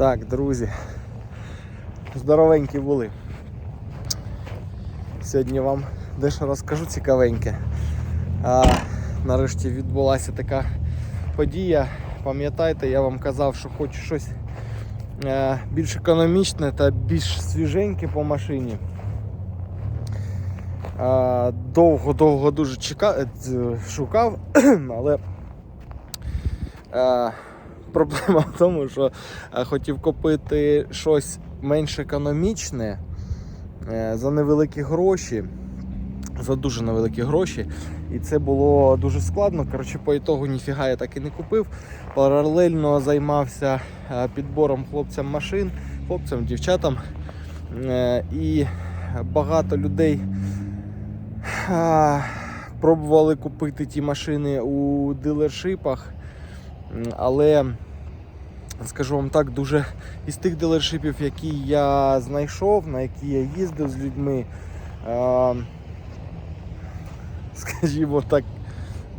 Так, друзі. Здоровенькі були. Сьогодні вам дещо розкажу цікавеньке. А, нарешті відбулася така подія. Пам'ятаєте, я вам казав, що хочу щось е, більш економічне та більш свіженьке по машині. Довго-довго дуже чекав, е, шукав, але е, проблема в тому, що е, хотів купити щось менш економічне е, за невеликі гроші. За дуже невеликі гроші. І це було дуже складно. Коротше, по ітогу ніфіга я так і не купив. Паралельно займався е, підбором хлопцям машин, хлопцям, дівчатам. І багато людей пробували купити ті машини у дилершипах. Але скажу вам так, дуже із тих дилершипів, які я знайшов, на які я їздив з людьми, е, скажімо так,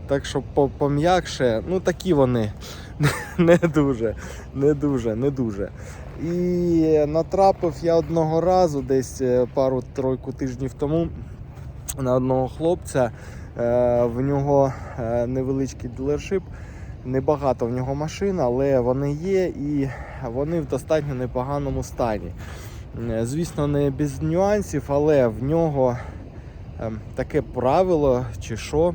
так що по- пом'якше, ну такі вони не дуже, не дуже, не дуже. І натрапив я одного разу, десь е, пару-тройку тижнів тому, на одного хлопця. Е, В нього е, невеличкий дилершип. Небагато в нього машин, але вони є і вони в достатньо непоганому стані. Звісно, не без нюансів, але в нього ем, таке правило чи що.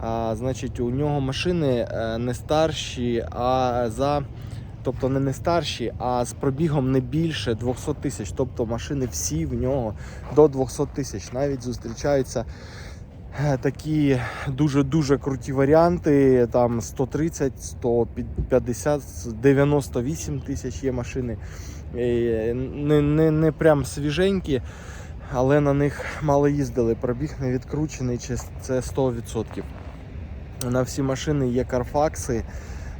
А, значить, у нього машини е, не старші, а за. Тобто не не старші, а з пробігом не більше 200 тисяч. Тобто машини всі в нього до 200 тисяч. Навіть зустрічаються такі дуже-дуже круті варіанти. Там 130, 150, 98 тисяч є машини. Е, Не, не, не прям свіженькі, але на них мало їздили. Пробіг не відкручений, це 100%. На всі машини є карфакси.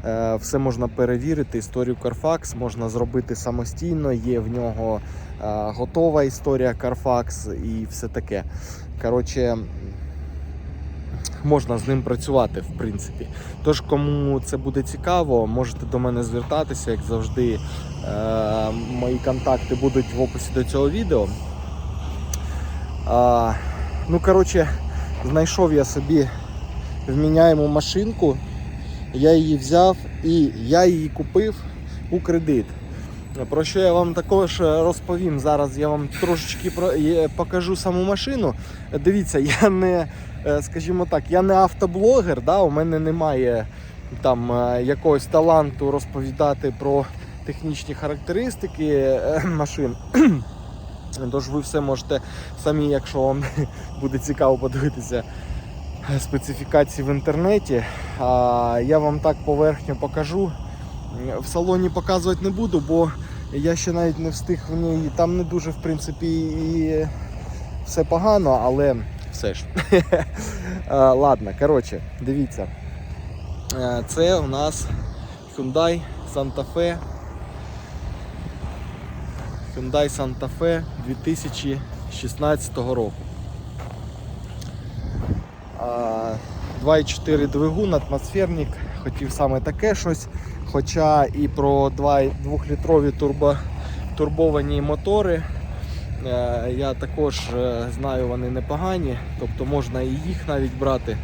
Е, Все можна перевірити. Історію Carfax можна зробити самостійно. Є в нього е, готова історія Carfax і все таке. Коротше, можна з ним працювати, в принципі. Тож, кому це буде цікаво, можете до мене звертатися, як завжди. Е, Мої контакти будуть в описі до цього відео. Ну, коротше, знайшов я собі вміняєму машинку. Я її взяв і я її купив у кредит. Про що я вам також розповім. Зараз я вам трошечки покажу саму машину. Дивіться, я не, скажімо так, я не автоблогер, да? у мене немає там е, якогось таланту розповідати про технічні характеристики е, машин. Тож ви все можете самі, якщо вам буде цікаво подивитися специфікації в інтернеті. А я вам так поверхньо покажу. В салоні показувати не буду, бо я ще навіть не встиг в ній. Там не дуже, в принципі, і все погано, але все ж. Ладно, коротше, дивіться. Е, Це у нас Hyundai Santa Fe. Hyundai Santa Fe 2016 року. 2,4 двигун, атмосферник, хотів саме таке щось. Хоча і про 2-літрові турбо, турбовані мотори. Е, Я також е, знаю, вони непогані, тобто можна і їх навіть брати.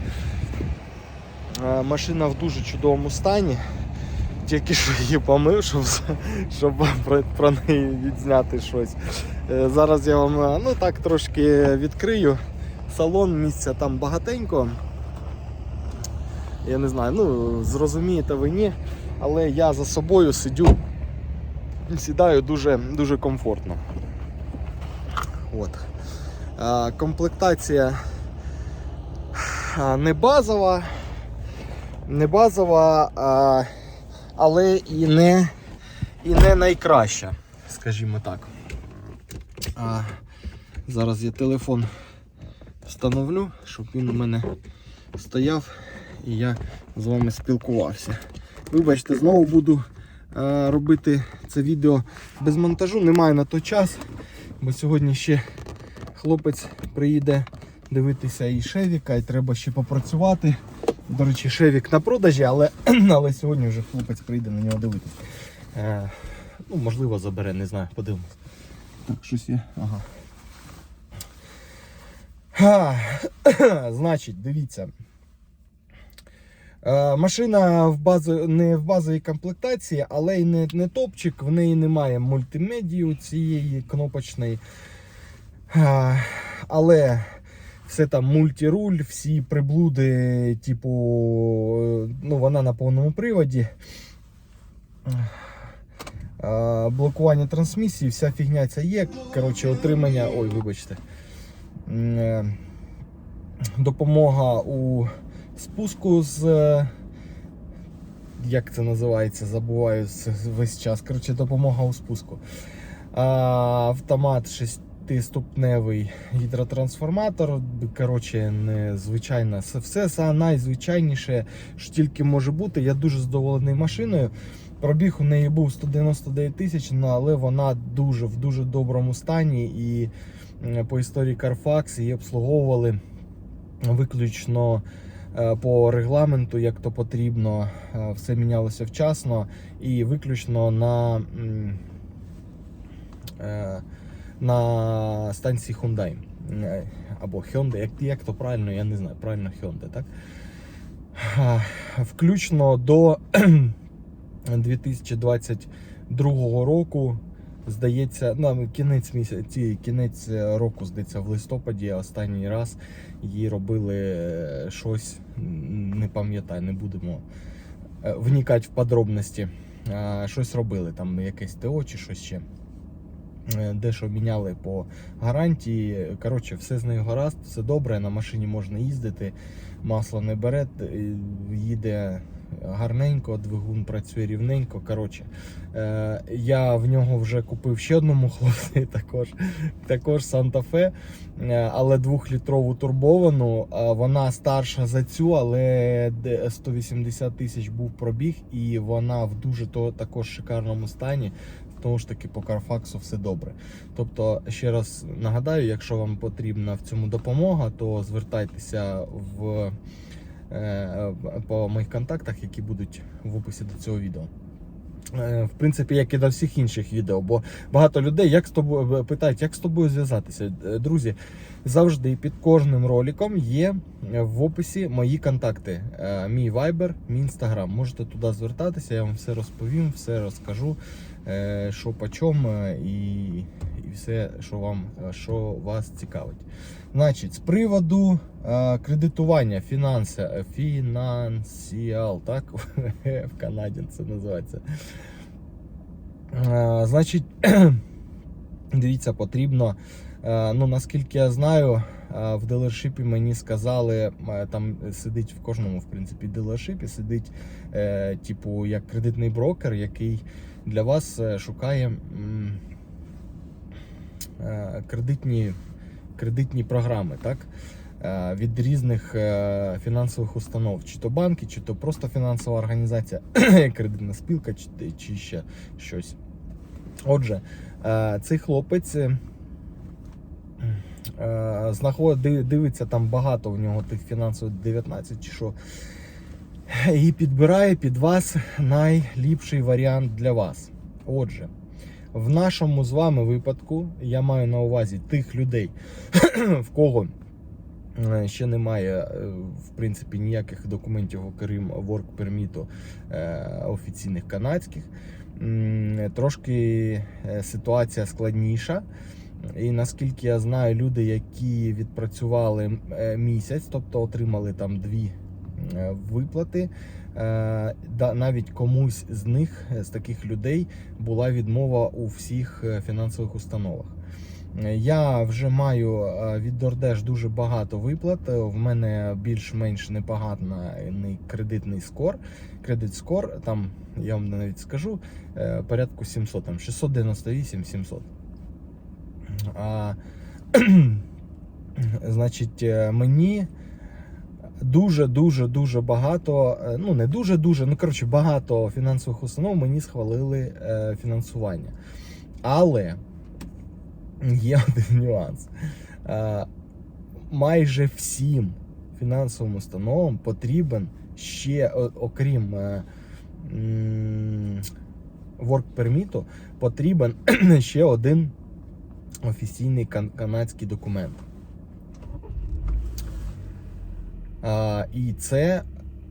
Е, Машина в дуже чудовому стані. Тільки що її помив, щоб, щоб про, про неї відзняти щось. Зараз я вам ну, так трошки відкрию салон, місця там багатенько. Я не знаю, ну зрозумієте ви ні, але я за собою сидю, сідаю дуже, дуже комфортно. От. А, комплектація не базова, не базова, а, але і не, і не найкраща, скажімо так. А, зараз я телефон встановлю, щоб він у мене стояв і я з вами спілкувався. Вибачте, знову буду робити це відео без монтажу. Немає на то час, бо сьогодні ще хлопець приїде дивитися і Шевіка, і треба ще попрацювати. До речі, Шевік на продажі, але, але сьогодні вже хлопець прийде на нього дивитися. Е, Ну, можливо, забере, не знаю, подивимось. Так, щось є. Ага. Значить, дивіться. Е, Машина в базу, не в базовій комплектації, але й не, не топчик, в неї немає мультимедії цієї кнопочної. Е, Але все там мультируль, всі приблуди, типу, ну, вона на повному приводі. Е, Блокування трансмісії, вся фігня ця є. Коротше, отримання. Ой, вибачте. Допомога у спуску з. е, Як це називається? Забуваю весь час. Коротше, допомога у спуску. Автомат шестиступневий гідротрансформатор. Коротше, незвичайно. Все найзвичайніше, що тільки може бути. Я дуже задоволений машиною. Пробіг у неї був 199 тисяч, ну, але вона дуже в дуже доброму стані. І по історії Carfax її обслуговували виключно по регламенту, як то потрібно. Е, Все мінялося вчасно і виключно на, е, на станції Hyundai. Е, Або Hyundai, як, як то правильно, я не знаю, правильно Hyundai, так? Включно до 2022 року. Здається, ну, кінець місяці, кінець року, здається, в листопаді останній раз її робили е, щось, не пам'ятаю, не будемо е, вникати в подробності. Щось робили, там якесь ТО чи щось ще. Е, Дещо міняли по гарантії. Коротше, все з нею гаразд, все добре. На машині можна їздити, масло не бере, їде гарненько, двигун працює рівненько. Коротше, е, я в нього вже купив ще одному хлопці, також, також Санта-Фе, але двохлітрову турбовану. Вона старша за цю, але де- 180 тисяч був пробіг, і вона в дуже то, також шикарному стані. Тому ж таки по Carfax все добре. Тобто, ще раз нагадаю, якщо вам потрібна в цьому допомога, то звертайтеся в, е, по моїх контактах, які будуть в описі до цього відео. Е, В принципі, як і до всіх інших відео, бо багато людей як з тобою питають, як з тобою зв'язатися. Е, Друзі, завжди під кожним роликом є в описі мої контакти. Е, Мій Viber, мій Instagram. Можете туди звертатися, я вам все розповім, все розкажу, е, що по чому е, і, і все, що вам е, що вас цікавить. Значить, з приводу е, кредитування, фінанси, е, фінансіал, так в Канаді це називається. Е, Значить, дивіться, потрібно. е, Ну, наскільки я знаю, е, в дилершипі мені сказали, е, там сидить в кожному, в принципі, дилершипі сидить, е, типу, як кредитний брокер, який для вас е, шукає е, кредитні, кредитні програми, так? Е, Від різних фінансових установ, чи то банки, чи то просто фінансова організація, кредитна спілка, чи, чи ще щось. Отже, цей хлопець знаходить, дивиться там багато в нього тих фінансових 19 чи що. І підбирає під вас найліпший варіант для вас. Отже, в нашому з вами випадку я маю на увазі тих людей, в кого е, ще немає е, в принципі ніяких документів, окрім work е, офіційних канадських. Трошки е, ситуація складніша. І наскільки я знаю, люди, які відпрацювали місяць, тобто отримали там дві виплати, е, навіть комусь з них, е, з таких людей, була відмова у всіх е, фінансових установах. Е, Я вже маю е, від DoorDash дуже багато виплат. Е, В мене більш-менш непоганий кредитний скор. Кредит скор, там я вам навіть скажу, е, порядку 700, там 698-700. А, значить, е, мені дуже, дуже, багато, е, ну не дуже, дуже, ну коротше, багато фінансових установ мені схвалили е, фінансування. Але є один нюанс. Е, майже всім фінансовим установам потрібен ще, окрім work permit потрібен ще один офіційний канадський документ. А, і це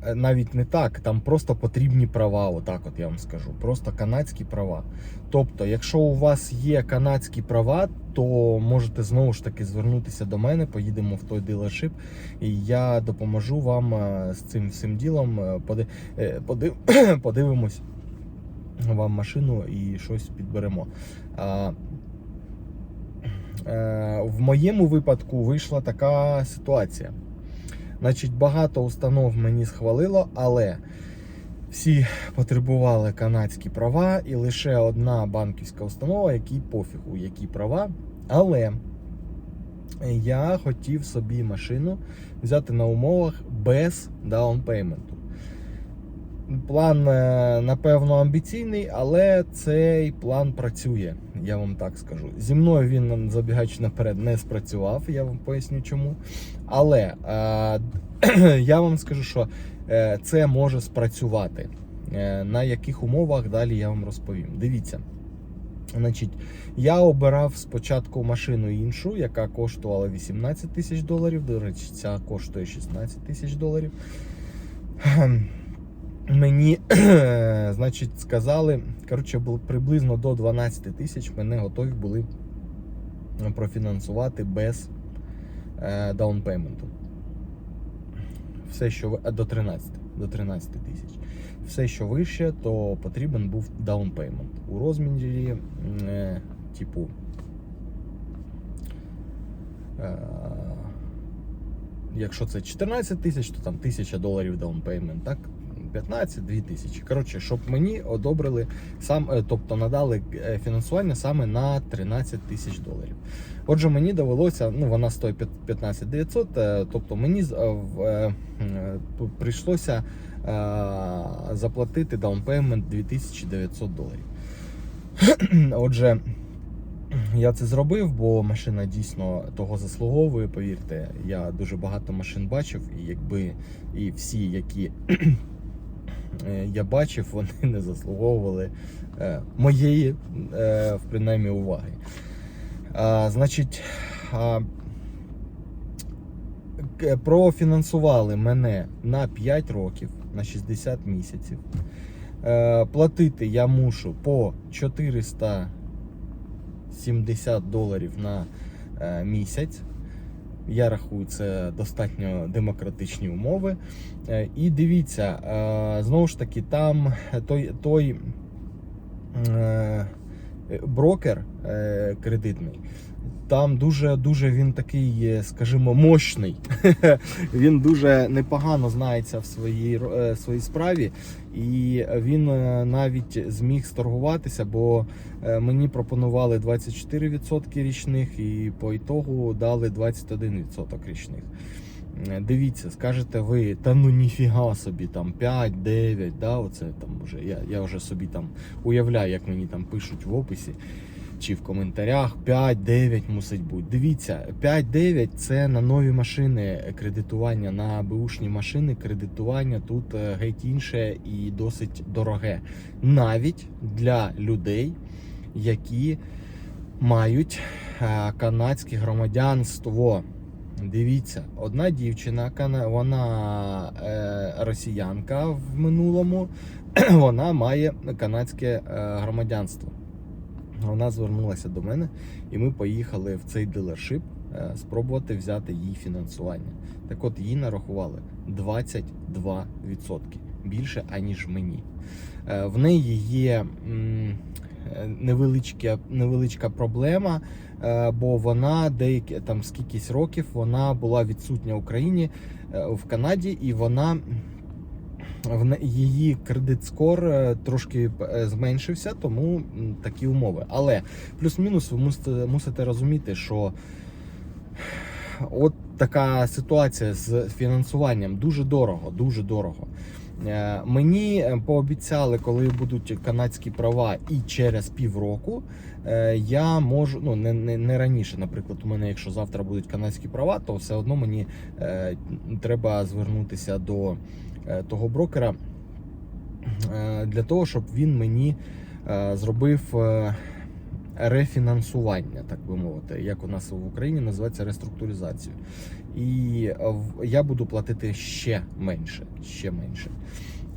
е, навіть не так, там просто потрібні права, отак от я вам скажу. Просто канадські права. Тобто, якщо у вас є канадські права, то можете знову ж таки звернутися до мене, поїдемо в той дилершип, і я допоможу вам е, з цим всім ділом. е, поди- подив- Подивимось вам машину і щось підберемо. В моєму випадку вийшла така ситуація. Значить, багато установ мені схвалило, але всі потребували канадські права, і лише одна банківська установа, якій пофігу, які права. Але я хотів собі машину взяти на умовах без даунпейменту. План, е, напевно, амбіційний, але цей план працює, я вам так скажу. Зі мною він, забігаючи наперед, не спрацював, я вам поясню чому. Але е, я вам скажу, що е, це може спрацювати. Е, на яких умовах далі я вам розповім. Дивіться. Значить, я обирав спочатку машину іншу, яка коштувала 18 тисяч доларів. До речі, ця коштує 16 тисяч доларів. Мені, значить, сказали, коротше, приблизно до 12 тисяч мене готові були профінансувати без е, даунпейменту. Все, що до 13, до 13 тисяч. Все, що вище, то потрібен був даунпеймент. У розмірі, е, типу. Е, якщо це 14 тисяч, то там 1000 доларів даунпеймент, так? 15-2 тисячі. Коротше, щоб мені одобрили сам, е, тобто надали е, фінансування саме на 13 тисяч доларів. Отже, мені довелося, ну вона стоїть 15 900, е, тобто мені в- прийшлося заплатити даунпеймент 2900 доларів. Отже, я це зробив, бо машина дійсно того заслуговує. Повірте, я дуже багато машин бачив, і якби і всі, які я бачив, вони не заслуговували е, моєї, е, в принаймні, уваги. Значить, профінансували мене на 5 років, на 60 місяців. Е, платити я мушу по 470 доларів на е, місяць. Я рахую, це достатньо демократичні умови. Е, І дивіться, е, знову ж таки, там той, той е, брокер кредитний. Там дуже дуже він такий, скажімо, мощний. він дуже непогано знається в своїй своїй справі, і він е, навіть зміг сторгуватися, бо е, мені пропонували 24% річних, і по ітогу дали 21% річних. Е, Дивіться, скажете ви, та ну ніфіга собі, там 5, 9, да, оце там вже я, я вже собі там уявляю, як мені там пишуть в описі чи в коментарях 5-9 мусить бути. Дивіться, 5-9 це на нові машини кредитування, на бушні машини кредитування тут е, геть інше і досить дороге. Навіть для людей, які мають е, канадське громадянство. Дивіться, одна дівчина, вона е, росіянка в минулому, вона має канадське громадянство. Вона звернулася до мене, і ми поїхали в цей дилершип е, спробувати взяти їй фінансування. Так от їй нарахували 22% більше, аніж мені. Е, В неї є е, невеличка, невеличка проблема, бо вона деякі там скількись років вона була відсутня в Україні в Канаді, і вона її кредит скор е, трошки е, зменшився, тому такі умови. Але плюс-мінус ви мусите, мусите розуміти, що от така ситуація з фінансуванням дуже дорого, дуже дорого. Е, Мені пообіцяли, коли будуть канадські права, і через півроку я можу, ну не, не, не раніше, наприклад, у мене, якщо завтра будуть канадські права, то все одно мені е, треба звернутися до того брокера е, для того, щоб він мені е, зробив е, рефінансування, так би мовити, як у нас в Україні називається реструктуризацію. І е, я буду платити ще менше. Ще менше.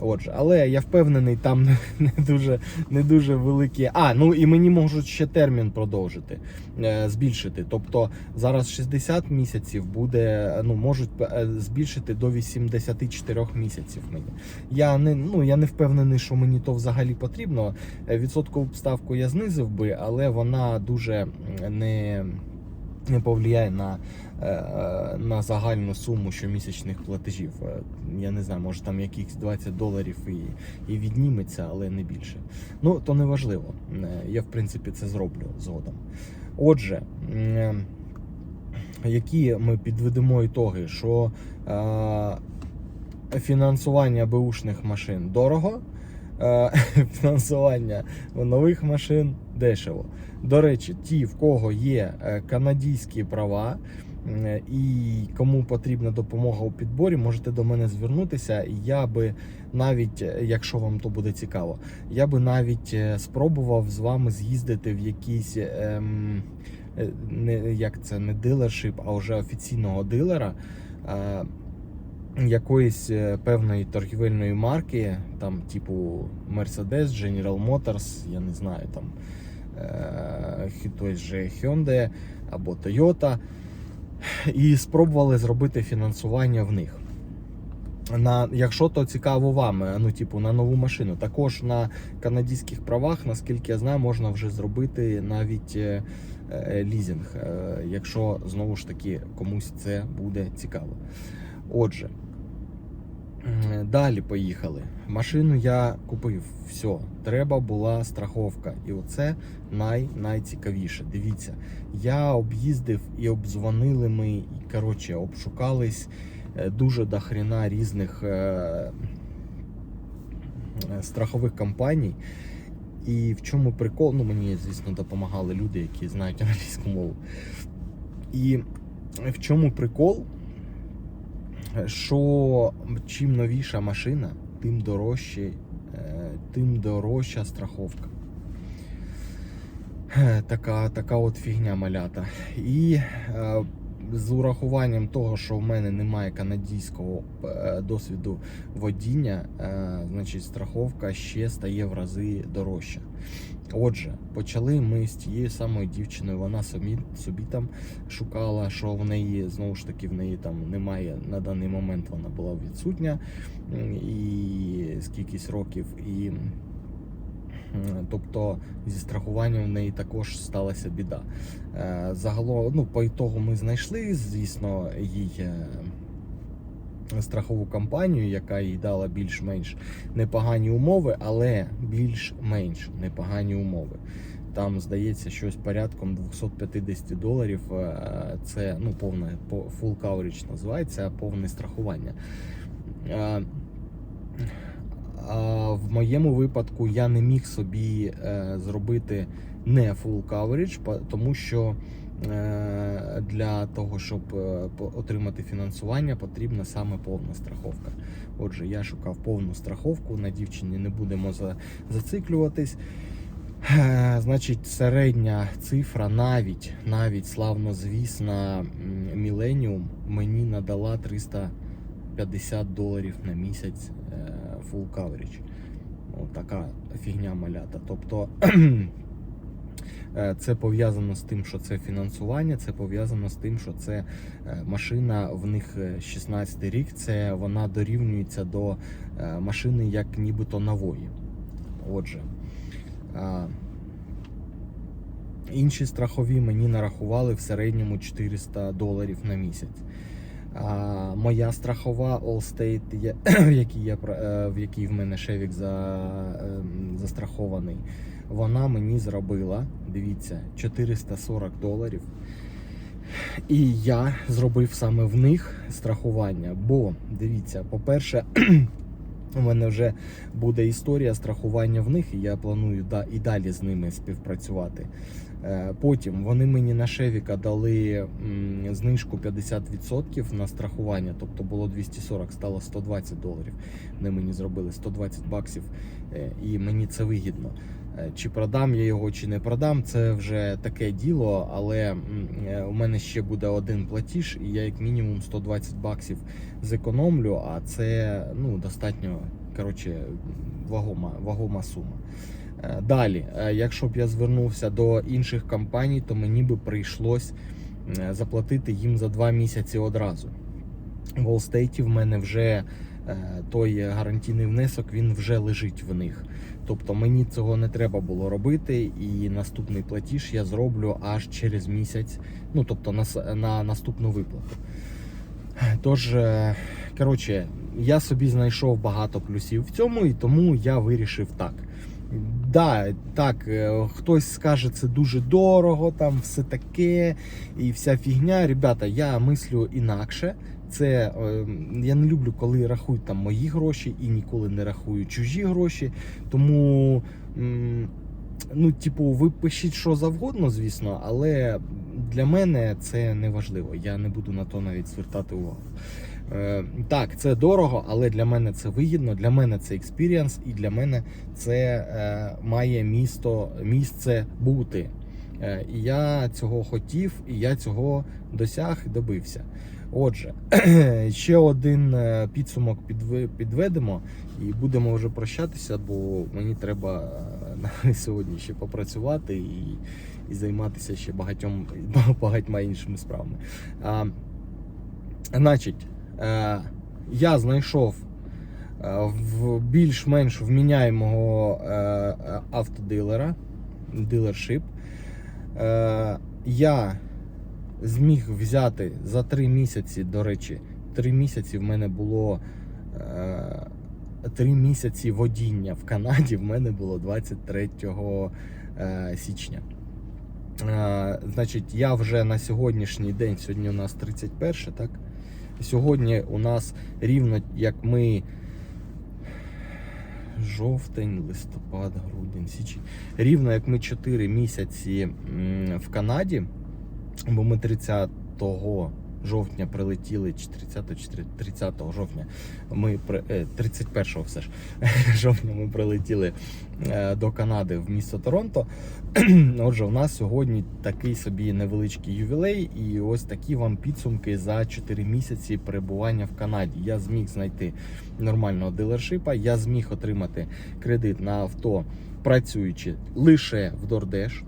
Отже, але я впевнений, там не, дуже не дуже великі. А, ну і мені можуть ще термін продовжити, е, збільшити. Тобто зараз 60 місяців буде, ну можуть е, збільшити до 84 місяців мені. Я не ну я не впевнений, що мені то взагалі потрібно. Е, Відсоткову ставку я знизив би, але вона дуже не, не повлияє на, е, на загальну суму щомісячних платежів. Е, Я не знаю, може там якихось 20 доларів і, і відніметься, але не більше. Ну, то не важливо. Е, Я, в принципі, це зроблю згодом. Отже, які ми підведемо ітоги, що фінансування беушних машин дорого, фінансування нових машин дешево. До речі, ті, в кого є е, канадійські права. І кому потрібна допомога у підборі, можете до мене звернутися. Я би навіть, е, якщо вам то буде цікаво, я би навіть е, спробував з вами з'їздити в якийсь ем, е, не як це не дилершип, а вже офіційного дилера. Е, якоїсь е, певної торгівельної марки, там, типу Mercedes, General Motors, я не знаю, там е, хтось же Hyundai або Toyota, і спробували зробити фінансування в них. На, якщо то цікаво вам, е, ну, типу, на нову машину. Також на канадських правах, наскільки я знаю, можна вже зробити навіть е, е, лізинг, е, якщо знову ж таки комусь це буде цікаво. Отже, далі поїхали. Машину я купив. Все, треба була страховка. І оце най, найцікавіше. Дивіться, я об'їздив і обдзвонили ми, і коротше, обшукались е, дуже дохрена різних е, е, страхових компаній. І в чому прикол? Ну, мені, звісно, допомагали люди, які знають англійську мову. І в чому прикол? Що чим новіша машина, тим дорожче, е, тим дорожча страховка. Е, Така, така от фігня малята. І е, з урахуванням того, що в мене немає канадського е, досвіду водіння, значить страховка ще стає в рази дорожча. Отже, почали ми з тією самою дівчиною. Вона собі, собі там шукала, що в неї знову ж таки в неї там немає на даний момент. Вона була відсутня і скількись років. І тобто зі страхуванням в неї також сталася біда. Е, Загалом, ну, по ітогу ми знайшли, звісно, їй. Страхову компанію, яка їй дала більш-менш непогані умови, але більш-менш непогані умови. Там здається, щось порядком 250 доларів. е, Це ну повне full coverage називається повне страхування. Е, в моєму випадку я не міг собі е, зробити не full coverage, тому що для того, щоб е, отримати фінансування, потрібна саме повна страховка. Отже, я шукав повну страховку. На дівчині не будемо зациклюватись. Е, Значить, середня цифра, навіть навіть славнозвісна м, Millennium мені надала 350 доларів на місяць е, full coverage. От така фігня малята. Тобто е, це пов'язано з тим, що це фінансування, це пов'язано з тим, що це е, машина в них е, 16 рік, це вона дорівнюється до е, машини як нібито нової. Отже. Інші страхові мені нарахували в середньому 400 доларів на місяць. А, моя страхова Allstate, в якій, я, е, в якій в мене шевік за, застрахований, вона мені зробила, дивіться, 440 доларів. І я зробив саме в них страхування. Бо, дивіться, по-перше, у мене вже буде історія страхування в них, і я планую і далі з ними співпрацювати. Е, Потім вони мені на Шевіка дали знижку 50% на страхування, тобто було 240, стало 120 доларів. Вони мені зробили 120 баксів, е, і мені це вигідно. Е, Чи продам я його, чи не продам, це вже таке діло. Але е, у мене ще буде один платіж, і я як мінімум 120 баксів зекономлю, а це ну, достатньо коротше, вагома, вагома сума. Е, Далі, якщо б я звернувся до інших компаній, то мені би прийшлось заплатити їм за два місяці одразу. В Allstate в мене вже той гарантійний внесок він вже лежить в них. Тобто мені цього не треба було робити, і наступний платіж я зроблю аж через місяць, ну тобто на, на наступну виплату. Тож, е, коротше, я собі знайшов багато плюсів в цьому, і тому я вирішив так. Да, так, е, хтось скаже, це дуже дорого, там все таке і вся фігня. Ребята, я мислю інакше. Це е, я не люблю, коли рахують там мої гроші і ніколи не рахую чужі гроші. Тому, ну, типу, ви пишіть що завгодно, звісно, але для мене це не важливо. Я не буду на то навіть звертати увагу. Е, так, це дорого, але для мене це вигідно, для мене це експіріанс, і для мене це е, має місто, місце бути. Е, і я цього хотів, і я цього досяг добився. Отже, ще один е, підсумок підведемо і будемо вже прощатися, бо мені треба е, на сьогодні ще попрацювати і, і займатися ще багатьом багатьма іншими справами. А, значить, е, я знайшов в більш-менш вміняємого автодилера, дилершип. Я зміг взяти за три місяці, до речі, три місяці в мене було. Е, Три місяці водіння в Канаді в мене було 23 е, січня. Е, Значить, я вже на сьогоднішній день, сьогодні у нас 31, так? Сьогодні у нас рівно як ми жовтень, листопад, грудень, січень. Рівно як ми 4 місяці в Канаді, бо ми 30 жовтня прилетіли, чи 30, чи 30 жовтня, ми при- е, 31 все ж жовтня ми прилетіли е, до Канади в місто Торонто. Отже, у нас сьогодні такий собі невеличкий ювілей, і ось такі вам підсумки за 4 місяці перебування в Канаді. Я зміг знайти нормального дилершипа, я зміг отримати кредит на авто, працюючи лише в Дордеш.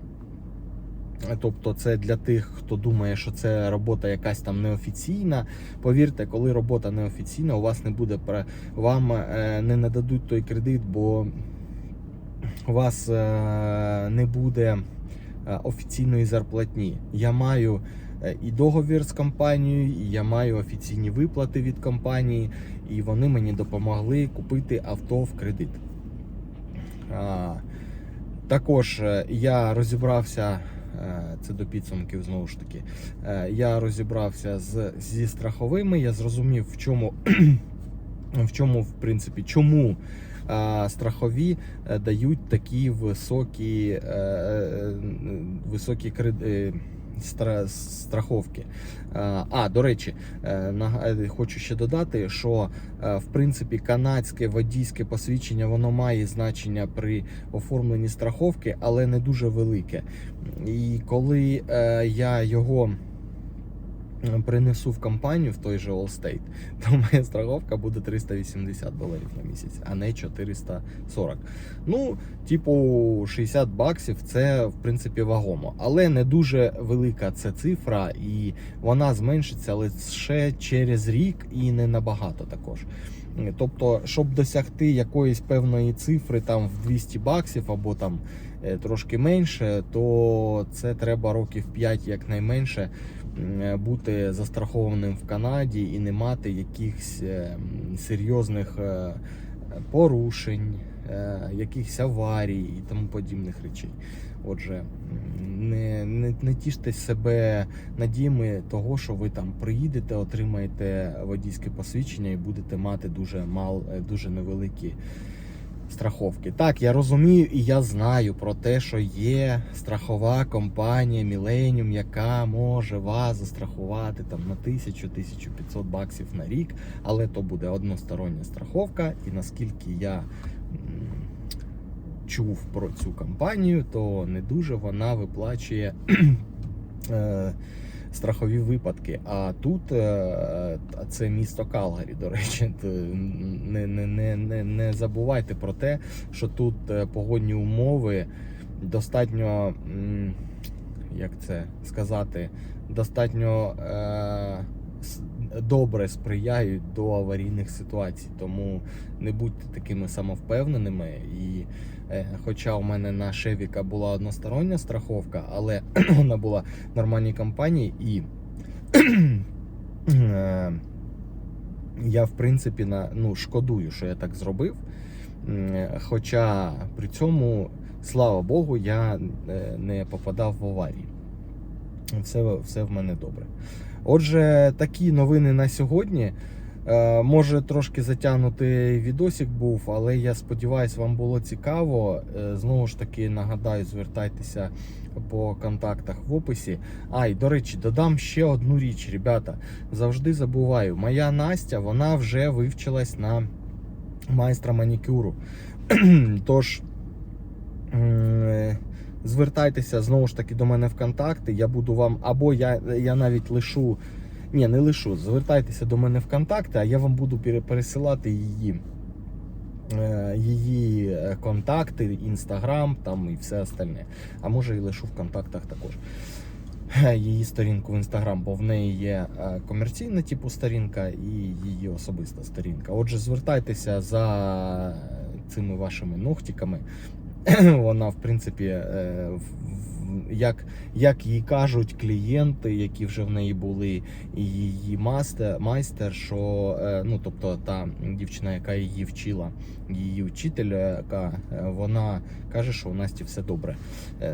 Тобто, це для тих, хто думає, що це робота якась там неофіційна. Повірте, коли робота неофіційна, у вас не буде вам е, не нададуть той кредит, бо у вас е, не буде е, офіційної зарплатні. Я маю і договір з компанією, і я маю офіційні виплати від компанії, і вони мені допомогли купити авто в кредит. Також я розібрався. Е, Це до підсумків знову ж таки. Е, Я розібрався з, зі страховими. Я зрозумів, в чому, в чому, в принципі, чому страхові е, дають такі високі, високі кред- стра- страховки. А, А, до речі, е, е, хочу ще додати, що е, в принципі канадське водійське посвідчення воно має значення при оформленні страховки, але не дуже велике. І коли е, я його принесу в компанію в той же Allstate, то моя страховка буде 380 доларів на місяць, а не 440. Ну, типу, 60 баксів це в принципі вагомо, але не дуже велика це цифра, і вона зменшиться лише через рік і не набагато також. Тобто, щоб досягти якоїсь певної цифри там в 200 баксів або там е, трошки менше, то це треба років 5 якнайменше бути застрахованим в Канаді і не мати якихось е, серйозних е, порушень, е, якихось аварій і тому подібних речей. Отже, не, не, не тіште себе надіями того, що ви там приїдете, отримаєте водійське посвідчення і будете мати дуже мал, е, дуже невеликі страховки. Так, я розумію і я знаю про те, що є страхова компанія Millennium, яка може вас застрахувати там на 1000-1500 баксів на рік, але то буде одностороння страховка, і наскільки я чув про цю компанію, то не дуже вона виплачує е, страхові випадки. А тут е, це місто Калгарі, до речі. Не, не, не, не, не забувайте про те, що тут е, погодні умови достатньо, як це сказати, достатньо е, добре сприяють до аварійних ситуацій. Тому не будьте такими самовпевненими. І е, хоча у мене на Шевіка була одностороння страховка, але вона була в нормальній компанії і. е, Я, в принципі, на, ну, шкодую, що я так зробив. Хоча при цьому, слава Богу, я е, не попадав в аварії. Все, все в мене добре. Отже, такі новини на сьогодні. Е, Може трошки затягнутий відосик був, але я сподіваюся, вам було цікаво. Е, Знову ж таки, нагадаю, звертайтеся по контактах в описі. А, і до речі, додам ще одну річ, ребята. Завжди забуваю. Моя Настя вона вже вивчилась на майстра манікюру. Тож. Звертайтеся знову ж таки до мене в контакти. Я буду вам, або я, я навіть лишу. Ні, не лишу. Звертайтеся до мене в контакти, а я вам буду пересилати її, е, її е, контакти, інстаграм там і все остальне. А може і лишу в контактах також. Е, Її сторінку в інстаграм, бо в неї є комерційна типу сторінка і її особиста сторінка. Отже, звертайтеся за цими вашими ногтиками. Вона, в принципі, е, як, як їй кажуть клієнти, які вже в неї були, і її мастер, майстер, що е, ну, тобто та дівчина, яка її вчила, її вчителька, е, вона каже, що у Насті все добре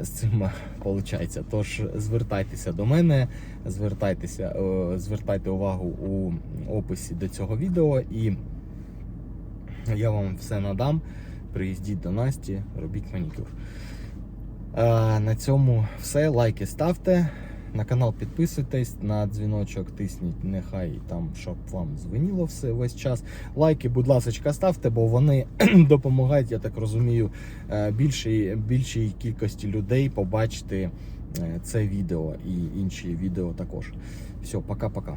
з цим виходить. Тож звертайтеся до мене, звертайтеся, звертайте увагу у описі до цього відео, і я вам все надам. Приїздіть до Насті, робіть манікюр. Е, на цьому все. Лайки ставте. На канал підписуйтесь, на дзвіночок тисніть, нехай там, щоб вам дзвонило все весь час. Лайки, будь ласка, ставте, бо вони допомагають, я так розумію, е, більшій, більшій кількості людей побачити е, це відео і інші відео також. Все, пока-пока.